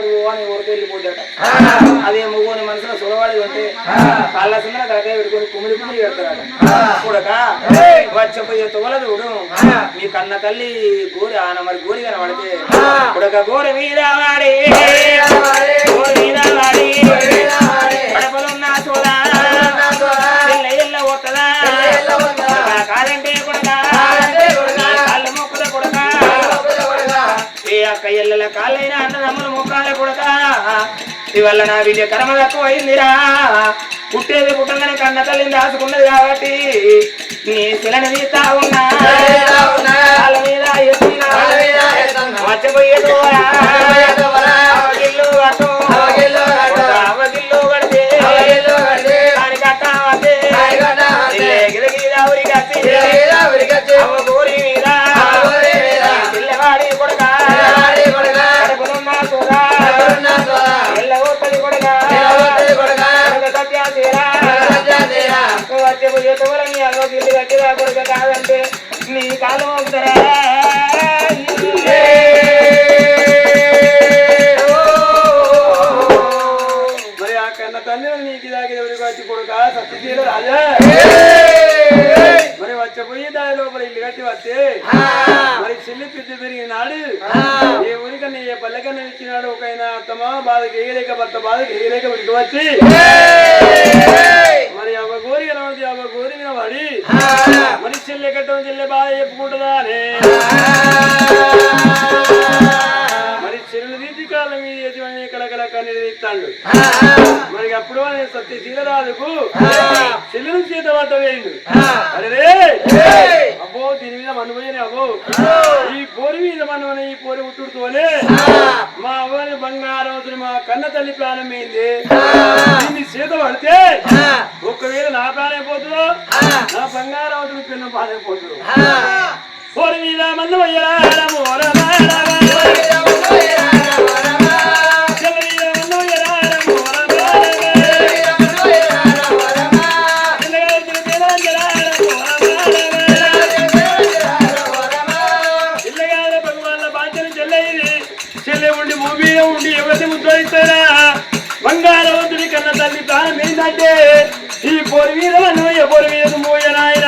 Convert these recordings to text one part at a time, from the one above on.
అడుగు అని ఊరికి వెళ్ళిపోతాట అదే ముగ్గుని మనసులో సులవాడి ఉంటే కాళ్ళ సుందర తలకాయ పెట్టుకొని కుమిలి కుమిలి పెడతారట కూడక వచ్చపోయే తోలదుడు మీ కన్న తల్లి గోరి ఆన మరి గోరి కనబడితే కూడక గోరి మీద వాడి. గోరి మీద వాడి. పోతుందా కాదంటే కొడక కయ్యల కాలైన అన్న కాళ్ళైనా కొడక ఇవల్ల నా విజయ కర్మ తక్కువ అయిందిరా పుట్టేది పుట్టగానే కన్న తల్లిని దాచుకున్నది కాబట్టి నీ శిలని తీస్తా ఉన్నా. వచ్చపోయి దాని లోపల ఇల్లు కట్టి వస్తే మరి చెల్లి పెద్ద పెరిగినాడు ఏ ఊరికన్నా ఏ పల్లెకన్నా ఇచ్చినాడు ఒక ఆయన అత్తమా బాధకి వేయలేక భర్త బాధకి వేయలేక ఉరికి వచ్చి మరి అవ్వ గోరి కనబడి అవ్వ గోరి వినబడి మరి చెల్లె కట్టం చెల్లె బాధ చెప్పుకుంటుందా తీస్తాడు మరి అప్పుడు అనే సత్యశీల రాజుకు చెల్లెలు చేత పట్ట వేయండు అరే అబ్బో దీని మీద మనమయ్యని అబ్బో. ఈ పోరి మీద మనమని ఈ పోరి ఉట్టుడుతోనే మా అవ్వని బంగారం మా కన్న తల్లి ప్రాణం అయింది దీన్ని చేత పడితే ఒకవేళ నా ప్రాణం పోతుందో నా బంగారం అవుతుంది పిల్ల ప్రాణం పోతుందో. పోరి మీద మన్నమయ్యరా ఉండి కన్న తల్లి ప్రాణం ఏంటంటే ఈ పొరి మీద మీద మూయనాయన.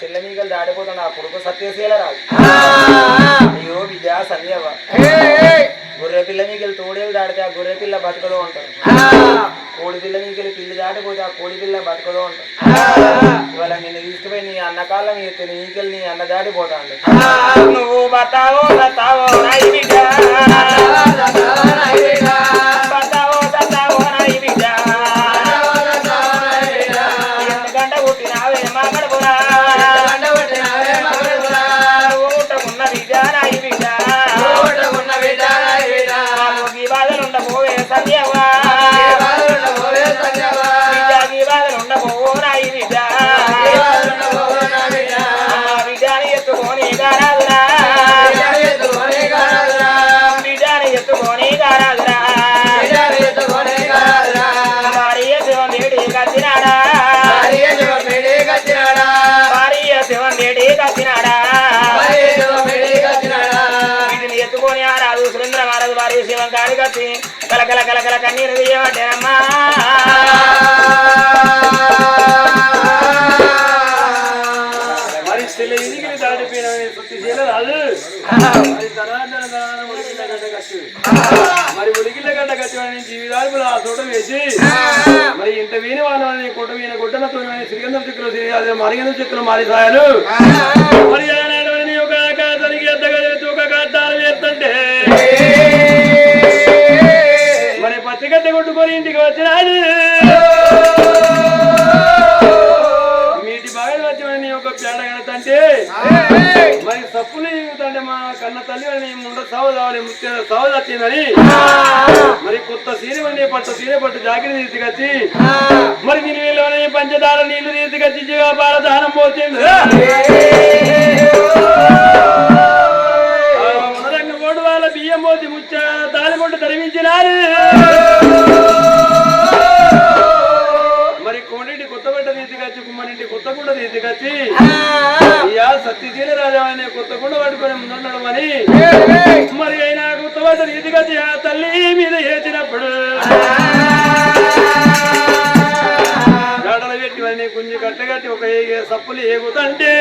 చెల్లె మీగలు దాడిపోతుంది ఆ కొడుకు సత్యశీల రాదు అయ్యో బిడ్డ సంధ్యవ. గొర్రె పిల్ల మీకెళ్ళి తోడేలు దాడితే ఆ గొర్రె పిల్ల బతకదో ఉంటారు కోడి పిల్ల మీకెళ్ళి పిల్లి దాటిపోతే ఆ కోడి పిల్ల బతకదో ఉంటారు ఇవాళ నిన్ను తీసుకుపోయి నీ అన్న కాళ్ళ మీద నీకెళ్ళి నీ అన్న దాటిపోతాడు. నువ్వు బతావో బతావో. సత్యశీల రాజు. మరి ధనార్దన ధనాన ఉడికిళ్ళ గడ్డ కట్టు మరి ఉడికిళ్ళ గడ్డ కట్టి వాడిని జీవితాలు ఆ తోట వేసి మరి ఇంత వీని వాళ్ళని కొట్ట వీన కొట్టన తోని శ్రీగంధం చెక్కులు శ్రీ మరిగంధం చెక్కులు మారి సాయాలు. మరి ఆనాడు ఒక కాతానికి ఎద్దగా చేసి ఒక కాతాలు చేస్తుంటే ఇంటికి వచ్చినాడు. మీటి బాగా వచ్చిన ఒక పేడ కడతంటే మరి తప్పులు ఎగుతంటే మా కన్న తల్లి అని ముండ సవ కావాలి ముత్య సవ వచ్చిందని. మరి కొత్త సీర వండి పట్టు సీర పట్టు జాకిరి తీసుకొచ్చి మరి దీని వీళ్ళని పంచదార నీళ్ళు తీసుకొచ్చి పాలదానం పోతుంది బియ్యం పోతి ముచ్చ తాలిగొట్టు తరిమించినారు. కుమ్మరింటి కొత్త కుండ తీసుకొచ్చి ఇయా సత్యశీల రాజా అనే కొత్త కుండ పట్టుకొని ముందున్నాడు మరి మరి అయినా కొత్త తీసుకొచ్చి ఆ తల్లి మీద ఏచినప్పుడు. గడలు పెట్టి వాడిని గుంజి కట్టగట్టి ఒక ఏ- సప్పులు ఏగుతంటే.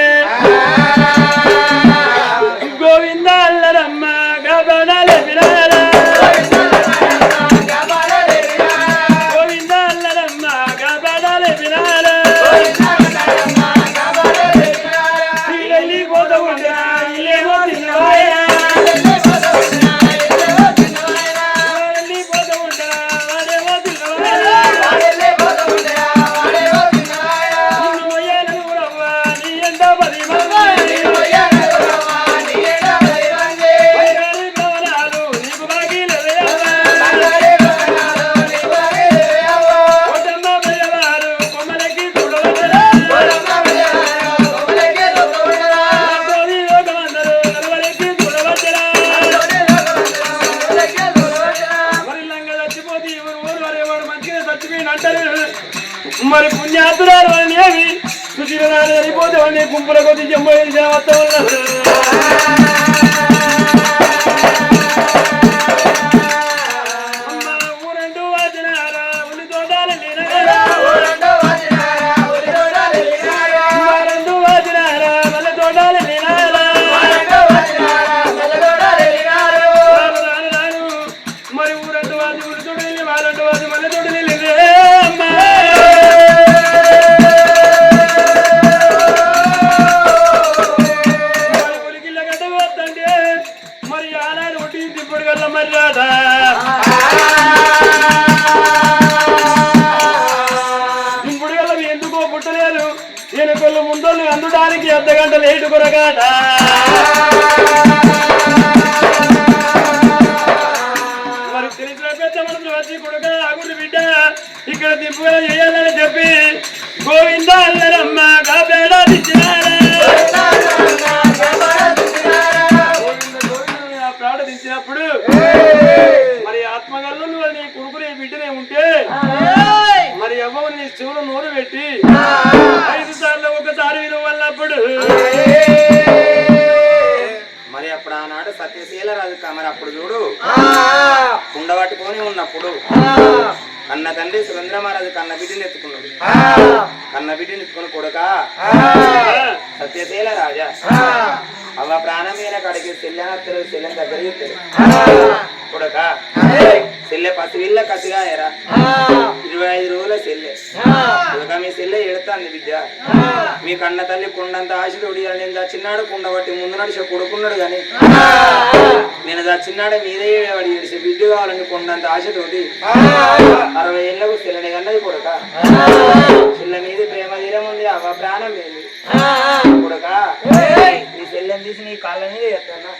అగుడు బిడ్డ. ఇక్కడ దింపుగా చేయాలని చెప్పి గోవింద అల్లరమ్మ కాపేడా దిచ్చినారా గోవింద గోవింద ఆ ప్రాణ దించినప్పుడు మరి ఆత్మగల్లో నువ్వు నీ కొడుకునే బిడ్డనే ఉంటే మరి అవ్వ నీ చెవులు నూనె పెట్టి ఐదు సార్లు ఒకసారి విలువ సత్యశీల రాజు కా- మరి అప్పుడు చూడు. కుండ పట్టుకొని ఉన్నప్పుడు కన్న తండ్రి సురేంద్ర మహారాజు కన్న బిడ్డని ఎత్తుకున్నాడు. కన్న బిడ్డని ఎత్తుకుని కొడుక. సత్యశీల రాజా. అవ్వ ప్రాణమైన కాడికి సెల్లెనత్తరు సెల్లెని దగ్గర చెప్తారు కొడుక. సెల్లె పసివిల్ల కసిగా ఎరా ఇరవై ఐదు రోజుల సెల్లె. కొడుక మీ సెల్లె ఎడతాంది బిడ్డ. మీ కన్న తల్లి కుండంత ఆశ తోడియాలి నేను చచ్చిన్నాడు కుండ బట్టి ముందు నడిచి కొడుకున్నాడు గాని. నేను చచ్చిన్నాడు మీదే వాడి ఏడిసే బిడ్డ కావాలని కొండంత ఆశతోటి. అరవై ఏళ్ళకు సెల్లని కన్నది కొడుక. చెల్ల మీద ప్రేమ తీరం ఉంది అవ్వ ప్రాణం లేదు. కొడుక చెల్లెని తీసి నీ కాళ్ళ ఎత్తానా?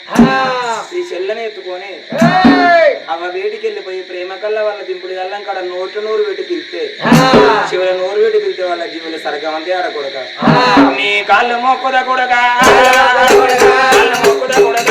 ఈ చెల్లని ఎత్తుకొని అవ్వ వేడికి వెళ్ళిపోయి ప్రేమ కళ్ళ వాళ్ళ దింపుడు కల్లం కాడ నోట్లు నూరు పెట్టి పిలిస్తే చివర నూరు పెట్టి పిలితే వాళ్ళ జీవులు సరగమంతే ఆడ కొడక. నీ కాళ్ళు మొక్కుద కొడక. కాళ్ళు మొక్కుద కొడక.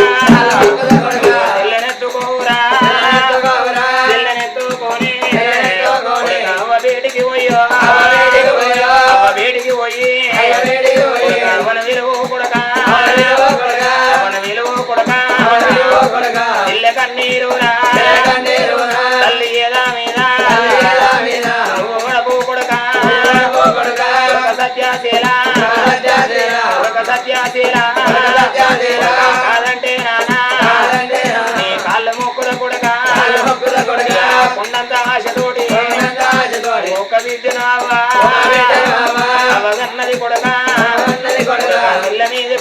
సత్యాశీల కాదంటే నానా. నీ కాళ్ళు మొక్కుల కొండంత ఆశతోటి. ఒక విద్యను అవ్వ అవగన్నది కొడక. ఇళ్ళ మీద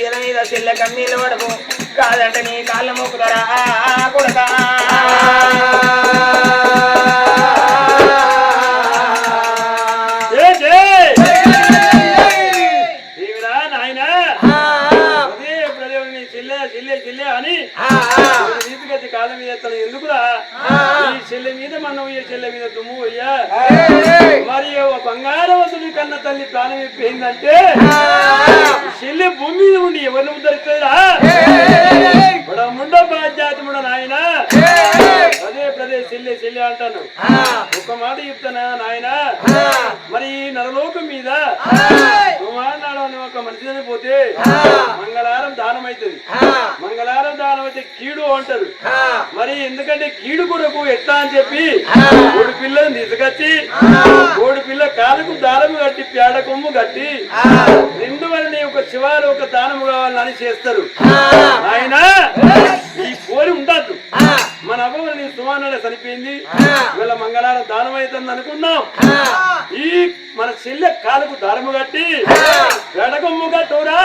ఎద మీద చెల్ల కన్నీళ్ళు పడకు? కాదంటే నీ కాళ్ళ మొక్కుతారా? కొడతా. ఎందుకురా? ఈ చెల్లె మీద మనం ఈ చెల్లె మీద దుమ్ము అయ్యా మరి బంగారవతుడి కన్న తల్లి ప్రాణం ఇప్పిందంటే చెల్లె భూమి మీద ఉండి ఎవరిని ఉద్ధరిస్తుందిరా ముండ బాధ్యాతముడ నాయన? అదే ప్రదే చెల్లె చెల్లె అంటాను. ఒక మాట చెప్తానా నాయన? మరి నరలోకం మీద మనిషి చనిపోతే మంగళవారం దానం అవుతుంది మంగళవారం దానం అయితే కీడు అంటారు. మరి ఎందుకంటే కీడు కొరకు ఎట్లా అని చెప్పి కోడి పిల్లని తీసుకొచ్చి కోడి పిల్ల కాలుకు దారము కట్టి పేడ కొమ్ము కట్టి రెండు వలని ఒక శివాలు ఒక దానము కావాలని చేస్తారు. ఆయన ఈ కోరి ఉండద్దు. మన అవ్వని సుమానాడ చనిపోయింది. వీళ్ళ మంగళవారం దానం అవుతుంది అనుకున్నాం ఈ మన చెల్లె కాలుకు దారము కట్టి ఎడకొమ్ము కట్టురా.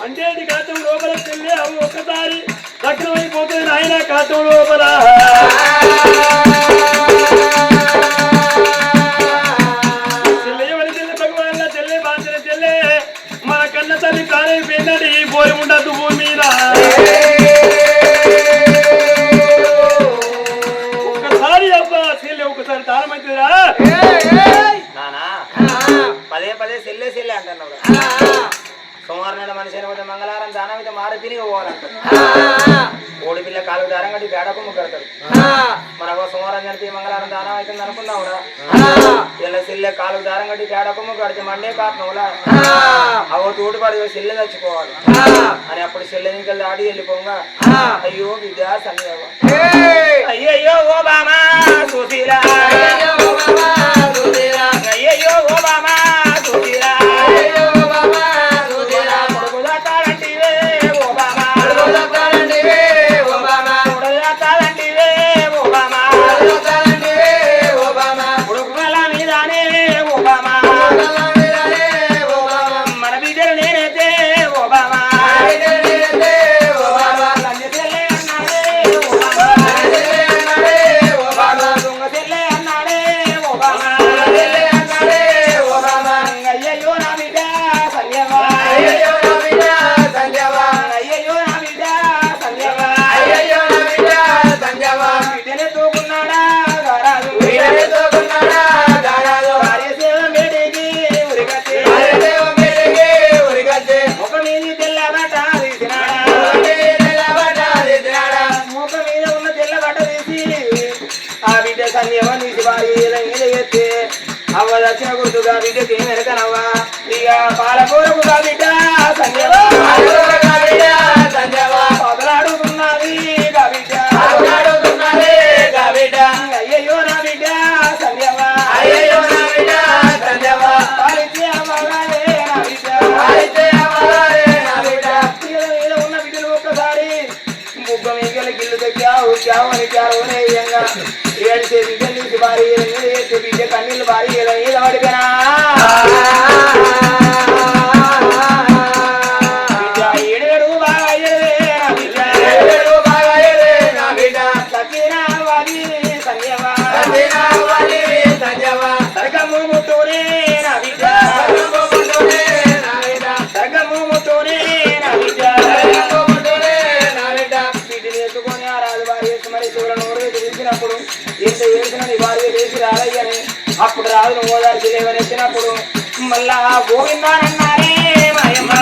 మండేటి కాతం లోపల చెల్లి అవి ఒక్కసారి దగ్నమైపోతుంది నాయన కాతం లోపల. అయితే మారి తిరిగి పోవాలంటారు కోడి పిల్ల కాలు దారం కట్టి పేడకు కడతారు మన అవ్వ సోమవారం చనిపోయి మంగళవారం దానం అవుతుంది అనుకున్నావురా ఇలా సెల్లె కాలు దారం కట్టి పేడకు కడితే మండే కారణంలా. అవ్వ తోడు పడి సెల్లె చచ్చిపోవాలి. అని అప్పుడు సెల్లె ఇంకా దాడి వెళ్ళిపోగా. అయ్యో విద్యా సన్నియవ అయ్యయ్యో ఓ బామా సుశీలా. పాలకూరకు గా బిడ్డ సంధ్యమ రాజును ఓదార్చి లేవని మళ్ళా గోవిందానన్నారే మాయమ్మ.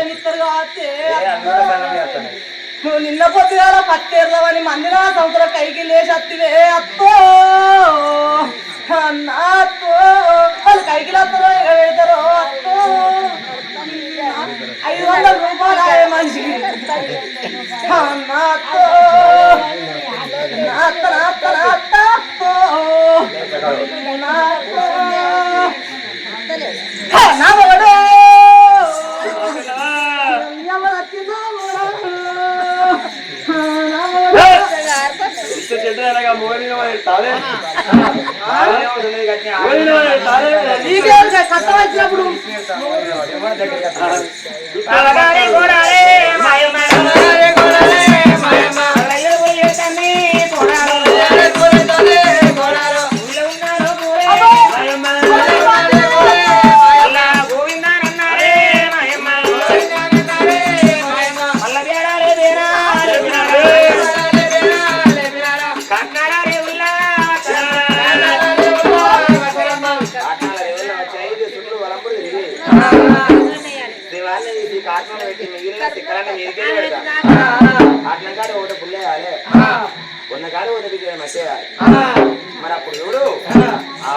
బియ్యం ఇస్తారు కాబట్టి నువ్వు నిన్న పొద్దుగాల పత్తేరుదామని మందిరా సంవత్సరం కైకి లేచి అత్తివే. అత్తో అన్న అత్తో వాళ్ళు కైకి లేస్తారో ఇక పెడతారో అత్తో ఐదు వందల రూపాయలు ఆయే మనిషికి అన్న అత్తో అత్త అత్త అత్త అత్తో నా అత్తో. హే, నా మొగడు. కష్టం వచ్చినప్పుడు.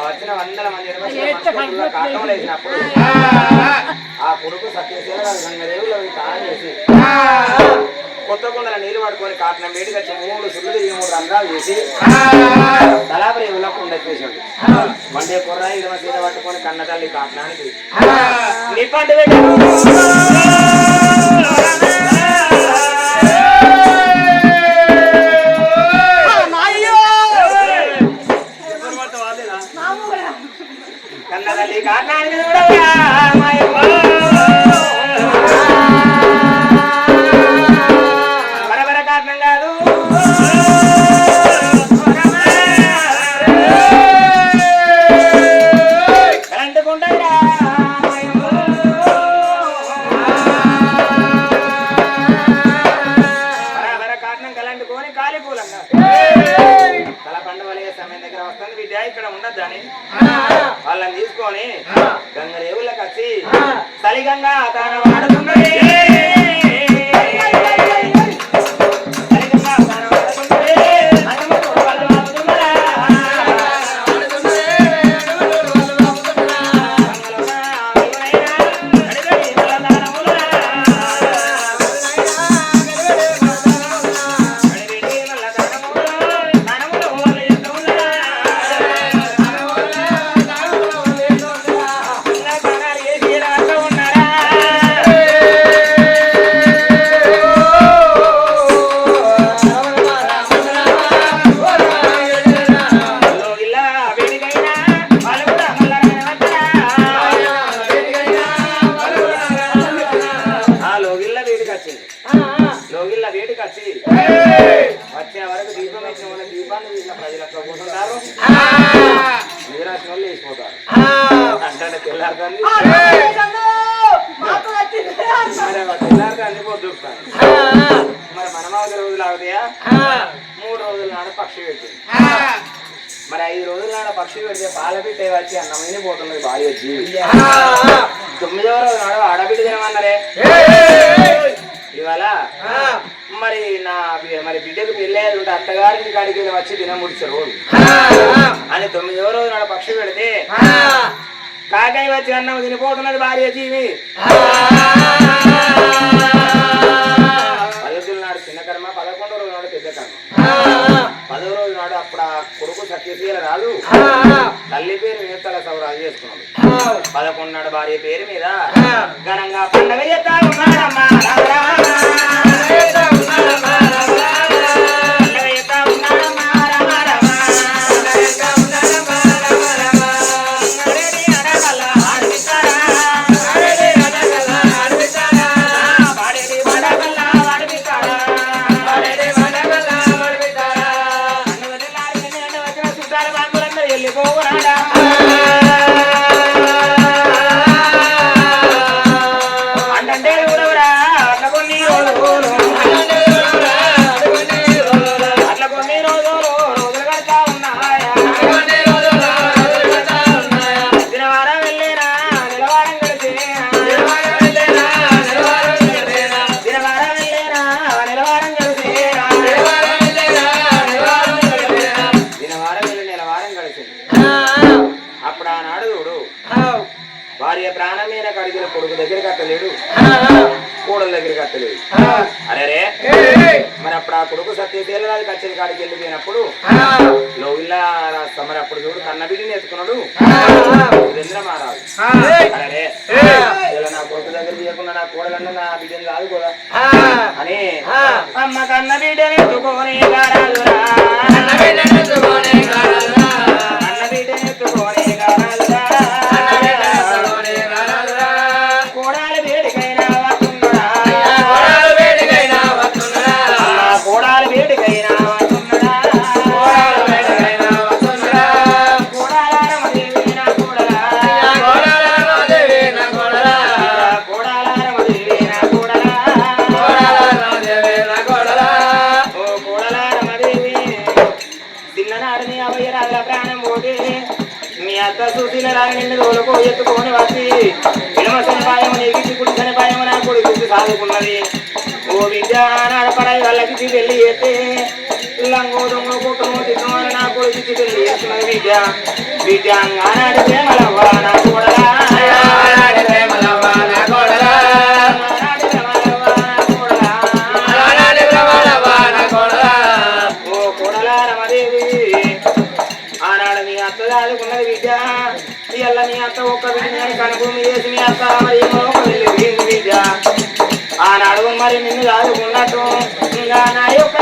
వచ్చిన వందల మంది ఇరవై కాటం ఆ కొడుకు సత్యశీల గంగదేవులు తాళం చేసి కొత్త కుండల నీళ్ళు పడుకొని కాటనం వేడికి వచ్చి మూడు సుళ్ళు తిరిగి మూడు రంధ్రాలు చేసి తలాపరి ఎవరికి ఉండొచ్చేసాడు వండే కుర్ర ఇరవై సీత పట్టుకొని కన్న తల్లి కాటనానికి మూడు రోజుల నాడు పక్షి పెట్టింది. మరి ఐదు రోజుల నాడు పక్షి పెడితే పాల బిడ్డ వచ్చి అన్నమైన పోతున్నది భార్య వచ్చి. తొమ్మిదవ రోజు నాడు ఆడబిడ్డ తినమన్నారే. ఇవాళ మరి నా మరి బిడ్డకు పెళ్ళేది ఉంటే అత్తగారికి కాడికి వచ్చి దినం ముడిచే రోజు అని తొమ్మిదవ రోజు నాడు పక్షి పెడితే కాకాయ వచ్చి అన్నం తినిపోతున్నది భార్య జీవి సత్యశీల తల్లి పేరు నేతల సౌరాలు చేసుకున్నాడు. పదకొండు భార్య పేరు మీద ఘనంగా పండగ చేస్తా ఉన్నాడమ్మా. కచ్చేరి కాడికి వెళ్ళిపోయినప్పుడు మరి అప్పుడు చూడు కన్న బిడ్డని ఎత్తుకున్నాడు నడపడాయి వాళ్ళకి పెళ్ళి చేస్తే లంగో దొంగ కుటుంబం తిట్టుమని నా కొడుకు పెళ్ళి చేస్తున్నది విద్య విద్య ఆనాడి ప్రేమలవ్వ నా కూడలా. ఆనాడి ప్రేమలవ్వ నా కూడలా. మీ అత్త దాదుకున్నది విద్య. ఇవాళ మీ అత్త ఒక్క బిడ్డని కనుభూమి చేసి మీ అత్త మరి మరి నిన్ను దాదుకున్నట్టు ఇంకా నా యొక్క